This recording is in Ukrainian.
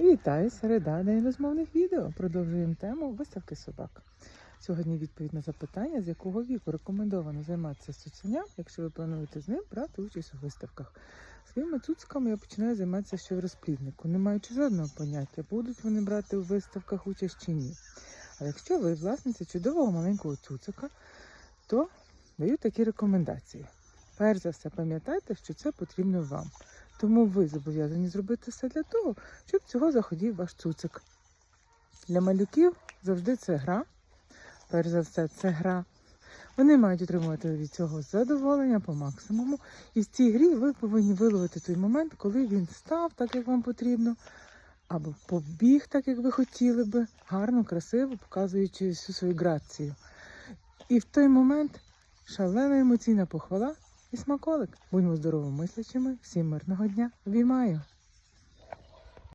Вітаю, середа, день розмовних відео. Продовжуємо тему виставки собак. Сьогодні відповідь на запитання, з якого віку рекомендовано займатися цуценям, якщо ви плануєте з ним брати участь у виставках. Своїми цуциками я починаю займатися ще в розпліднику, не маючи жодного поняття, будуть вони брати у виставках участь чи ні. А якщо ви власниця чудового маленького цуцика, то даю такі рекомендації. Перш за все, пам'ятайте, що це потрібно вам. Тому ви зобов'язані зробити все для того, щоб цього заходів ваш цуцик. Для малюків завжди це гра. Перш за все, це гра. Вони мають отримувати від цього задоволення по максимуму. І в цій грі ви повинні виловити той момент, коли він став так, як вам потрібно, або побіг так, як ви хотіли би, гарно, красиво, показуючи всю свою грацію. І в той момент шалена емоційна похвала і смаколик. Будьмо здоровими мислячими. Всім мирного дня. Обіймаю!